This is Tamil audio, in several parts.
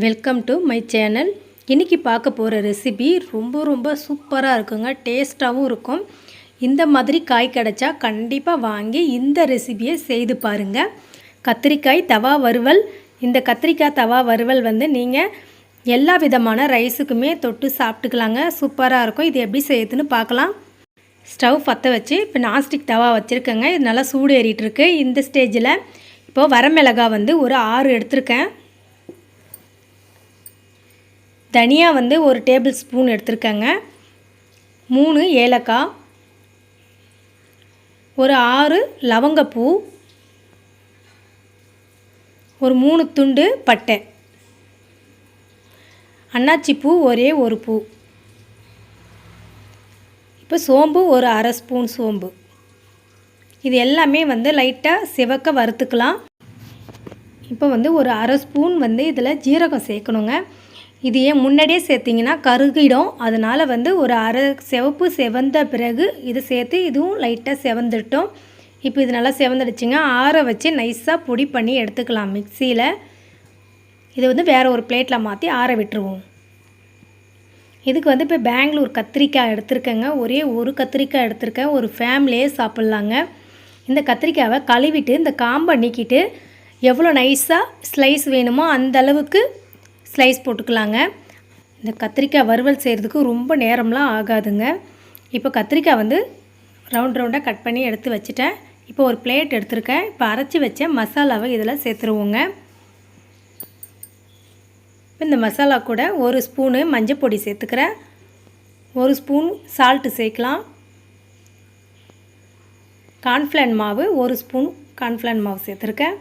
வெல்கம் டு மை சேனல் இன்றைக்கி பார்க்க போகிற ரெசிபி ரொம்ப ரொம்ப சூப்பராக இருக்குங்க. டேஸ்ட்டாகவும் இருக்கும். இந்த மாதிரி காய் கிடச்சா கண்டிப்பாக வாங்கி இந்த ரெசிபியை செய்து பாருங்கள் கத்திரிக்காய் தவா வறுவல். இந்த கத்திரிக்காய் தவா வறுவல் வந்து நீங்கள் எல்லா விதமான ரைஸுக்குமே தொட்டு சாப்பிட்டுக்கலாங்க. சூப்பராக இருக்கும். இது எப்படி செய்யுதுன்னு பார்க்கலாம். ஸ்டவ் பற்ற வச்சு இப்போ நாஸ்டிக் தவா வச்சுருக்கேங்க. இது நல்லா சூடு ஏறிட்டுருக்கு இந்த ஸ்டேஜில் இப்போது வரமிளகா வந்து ஒரு ஆறு எடுத்திருக்கேன். தனியாக வந்து ஒரு டேபிள் ஸ்பூன் எடுத்திருக்கேங்க. மூணு ஏலக்காய். ஒரு ஆறு லவங்கப்பூ. ஒரு மூணு துண்டு பட்டை. அன்னாச்சி பூ ஒரே ஒரு பூ. இப்போ சோம்பு ஒரு அரை ஸ்பூன் சோம்பு. இது எல்லாமே வந்து லைட்டாக சிவக்க வறுத்துக்கலாம். இப்போ வந்து ஒரு அரை ஸ்பூன் வந்து இதில் ஜீரகம் சேர்க்கணுங்க. இது ஏன் முன்னாடியே சேர்த்திங்கன்னா கருகிடும். அதனால் வந்து ஒரு அரை சிவப்பு செவந்த பிறகு இது சேர்த்து இதுவும் லைட்டாக செவந்துட்டோம். இப்போ இது நல்லா செவந்துடுச்சுங்க. ஆற வச்சு நைஸாக பொடி பண்ணி எடுத்துக்கலாம் மிக்சியில். இதை வந்து வேறு ஒரு பிளேட்டில் மாற்றி ஆற விட்டுருவோம். இதுக்கு வந்து இப்போ பெங்களூர் கத்திரிக்காய் எடுத்திருக்கேங்க. ஒரே ஒரு கத்திரிக்காய் எடுத்திருக்கேன். ஒரு ஃபேமிலியே சாப்பிட்லாங்க. இந்த கத்திரிக்காவை கழுவிட்டு இந்த காம்பை நீக்கிட்டு எவ்வளோ நைஸாக ஸ்லைஸ் வேணுமோ அந்த அளவுக்கு ஸ்லைஸ் போட்டுக்கலாங்க. இந்த கத்திரிக்காய் வறுவல் செய்கிறதுக்கு ரொம்ப நேரம்லாம் ஆகாதுங்க. இப்போ கத்திரிக்காய் வந்து ரவுண்ட் ரவுண்டாக கட் பண்ணி எடுத்து வச்சுட்டேன். இப்போ ஒரு பிளேட் எடுத்திருக்கேன். இப்போ அரைச்சி வச்ச மசாலாவை இதில் சேர்த்துருவோங்க. இந்த மசாலா கூட ஒரு ஸ்பூனு மஞ்சள் பொடி சேர்த்துக்கிறேன். ஒரு ஸ்பூன் சால்ட்டு சேர்க்கலாம். கார்ன்ஃப்ளான் மாவு ஒரு ஸ்பூன் கார்ன்ஃப்ளான் மாவு சேர்த்துருக்கேன்.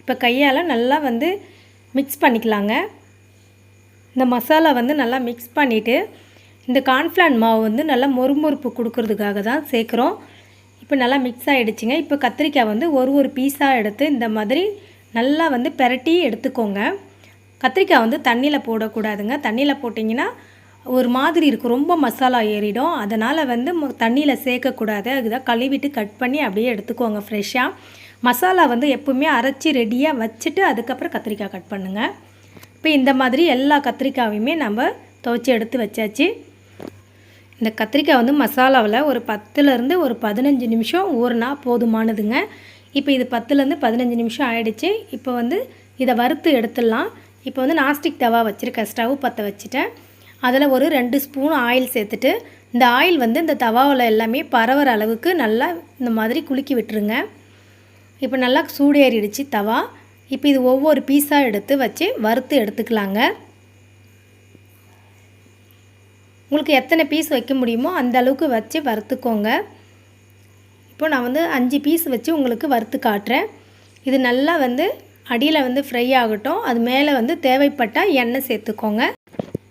இப்போ கையால் நல்லா வந்து மிக்ஸ் பண்ணிக்கலாங்க. இந்த மசாலா வந்து நல்லா மிக்ஸ் பண்ணிவிட்டு இந்த கார்ன்ஃப்ளான் மாவு வந்து நல்லா மொறுமொறுப்பு கொடுக்கறதுக்காக தான் சேர்க்குறோம். இப்போ நல்லா மிக்ஸ் ஆகிடுச்சிங்க இப்போ கத்திரிக்காய் வந்து ஒரு ஒரு பீஸாக எடுத்து இந்த மாதிரி நல்லா வந்து பெரட்டி எடுத்துக்கோங்க. கத்திரிக்காய் வந்து தண்ணியில் போடக்கூடாதுங்க. தண்ணியில் போட்டிங்கன்னா ஒரு மாதிரி இருக்கும். ரொம்ப மசாலா ஏறிடும். அதனால் வந்து தண்ணியில் சேர்க்கக்கூடாது. அதுதான் கழுவிட்டு கட் பண்ணி அப்படியே எடுத்துக்கோங்க ஃப்ரெஷ்ஷாக மசாலா வந்து எப்பவுமே அரைச்சி ரெடியாக வச்சுட்டு அதுக்கப்புறம் கத்திரிக்காய் கட் பண்ணுங்கள் இப்போ இந்த மாதிரி எல்லா கத்திரிக்காயுமே நம்ம துவைச்சி எடுத்து வச்சாச்சு. இந்த கத்திரிக்காய் வந்து மசாலாவில் ஒரு பத்துலேருந்து ஒரு பதினஞ்சு நிமிஷம் ஊறினா போதுமானதுங்க. இப்போ இது பத்துலேருந்து பதினஞ்சு நிமிஷம் ஆயிடுச்சு. இப்போ வந்து இதை வறுத்து எடுத்துடலாம். இப்போ வந்து நாஸ்டிக் தவா வச்சுருக்கேன். ஸ்டவ் பற்ற வச்சுட்டேன். அதில் ஒரு ரெண்டு ஸ்பூன் ஆயில் சேர்த்துட்டு இந்த ஆயில் வந்து இந்த தவாவில் எல்லாமே பரவுற அளவுக்கு நல்லா இந்த மாதிரி குலுக்கி விட்டுருங்க. இப்போ நல்லா சூடு ஏறிடுச்சு தவா. இப்போ இது ஒவ்வொரு பீஸாக எடுத்து வச்சு வறுத்து எடுத்துக்கலாங்க. உங்களுக்கு எத்தனை பீஸ் வைக்க முடியுமோ அந்த அளவுக்கு வச்சு வறுத்துக்கோங்க. இப்போ நான் வந்து அஞ்சு பீஸ் வச்சு உங்களுக்கு வறுத்து காட்டுறேன். இது நல்லா வந்து அடியில் வந்து ஃப்ரை ஆகட்டும். அது மேலே வந்து தேவைப்பட்டால் எண்ணெய் சேர்த்துக்கோங்க.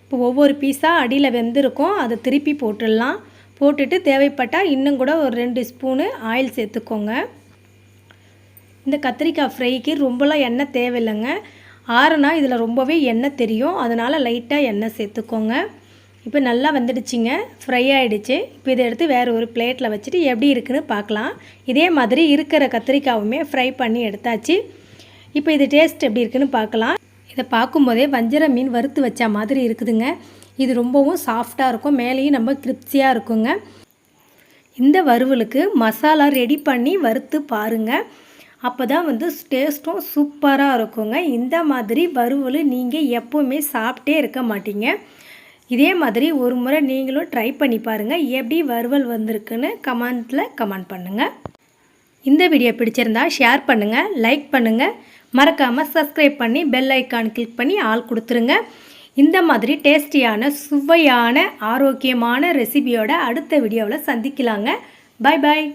இப்போ ஒவ்வொரு பீஸாக அடியில் வெந்திருக்கும். அதை திருப்பி போட்டுடலாம். போட்டுட்டு தேவைப்பட்டால் இன்னும் கூட ஒரு ரெண்டு ஸ்பூனு ஆயில் சேர்த்துக்கோங்க. இந்த கத்திரிக்காய் ஃப்ரைக்கு ரொம்பலாம் எண்ணெய் தேவையில்லைங்க. ஆறுனா இதில் ரொம்பவே எண்ணெய் தெரியும். அதனால் லைட்டாக எண்ணெய் சேர்த்துக்கோங்க. இப்போ நல்லா வந்துடுச்சிங்க. ஃப்ரை ஆகிடுச்சு இப்போ இதை எடுத்து வேறு ஒரு பிளேட்டில் வச்சுட்டு எப்படி இருக்குன்னு பார்க்கலாம். இதே மாதிரி இருக்கிற கத்திரிக்காவுமே ஃப்ரை பண்ணி எடுத்தாச்சு. இப்போ இது டேஸ்ட் எப்படி இருக்குன்னு பார்க்கலாம். இதை பார்க்கும்போதே வஞ்சர மீன் வறுத்து வச்ச மாதிரி இருக்குதுங்க. இது ரொம்பவும் சாஃப்டாக இருக்கும். மேலேயும் நம்ம கிரிப்சியாக இருக்குங்க. இந்த வறுவலுக்கு மசாலா ரெடி பண்ணி வறுத்து பாருங்கள் அப்போ தான் வந்து டேஸ்ட்டும் சூப்பராக இருக்குங்க. இந்த மாதிரி வறுவல் நீங்கள் எப்போவுமே சாப்பிட்டே இருக்க மாட்டீங்க. இதே மாதிரி ஒரு முறை நீங்களும் ட்ரை பண்ணி பாருங்கள் எப்படி வறுவல் வந்திருக்குன்னு கமெண்ட்டில் கமெண்ட் பண்ணுங்கள் இந்த வீடியோ பிடிச்சிருந்தா ஷேர் பண்ணுங்கள் லைக் பண்ணுங்கள் மறக்காமல் சப்ஸ்கிரைப் பண்ணி பெல் ஐக்கான் கிளிக் பண்ணி ஆள் கொடுத்துருங்க. இந்த மாதிரி டேஸ்டியான சுவையான ஆரோக்கியமான ரெசிபியோட அடுத்த வீடியோவில் சந்திக்கலாங்க. பாய் பாய்